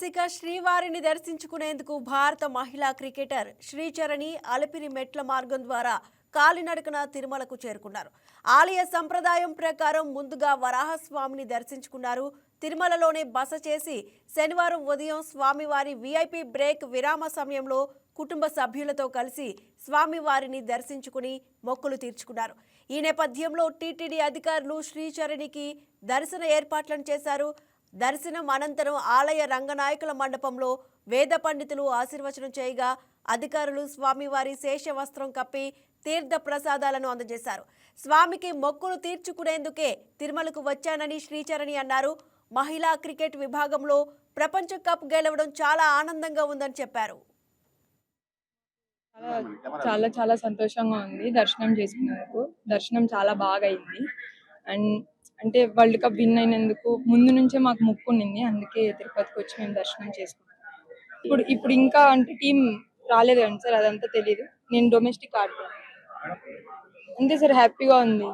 Yes శ్రీవారిని దర్శించుకునేందుకు భారత మహిళా క్రికెటర్ శ్రీచరణి అలిపిరి మెట్ల మార్గం ద్వారా కాలినడకన తిరుమలకు చేరుకున్నారు. ఆలయ సంప్రదాయం ప్రకారం ముందుగా వరాహస్వామిని దర్శించుకున్నారు. తిరుమలలోనే బస చేసి శనివారం ఉదయం స్వామివారి వీఐపీ బ్రేక్ విరామ సమయంలో కుటుంబ సభ్యులతో కలిసి స్వామివారిని దర్శించుకుని మొక్కులు తీర్చుకున్నారు. ఈ నేపథ్యంలో టీటీడీ అధికారులు శ్రీచరణికి దర్శన ఏర్పాట్లను చేశారు. దర్శనం అనంతరం ఆలయ రంగనాయకుల మండపంలో వేద పండితులు ఆశీర్వచనం చేయగా అధికారులు స్వామివారి శేష వస్త్రం కప్పి తీర్థ ప్రసాదాలను అందజేశారు. స్వామికి మొక్కులు తీర్చుకునేందుకే తిరుమలకు వచ్చానని శ్రీచరణి అన్నారు. మహిళా క్రికెట్ విభాగంలో ప్రపంచ కప్ గెలవడం చాలా ఆనందంగా ఉందని చెప్పారు. చాలా చాలా చాలా సంతోషంగా ఉంది దర్శనం చేసుకున్నందుకు. దర్శనం చాలా బాగా అయింది. అండ్ అంటే వరల్డ్ కప్ విన్ అయినందుకు ముందు నుంచే మాకు మొక్కు అందుకే తిరుపతికి వచ్చి మేము దర్శనం చేసుకున్నాం. ఇప్పుడు ఇప్పుడు ఇంకా అంటే టీం రాలేదు కదా సార్ అదంతా తెలియదు నేను డొమెస్టిక్ ఆడుతాను అంతే సార్ హ్యాపీగా ఉంది.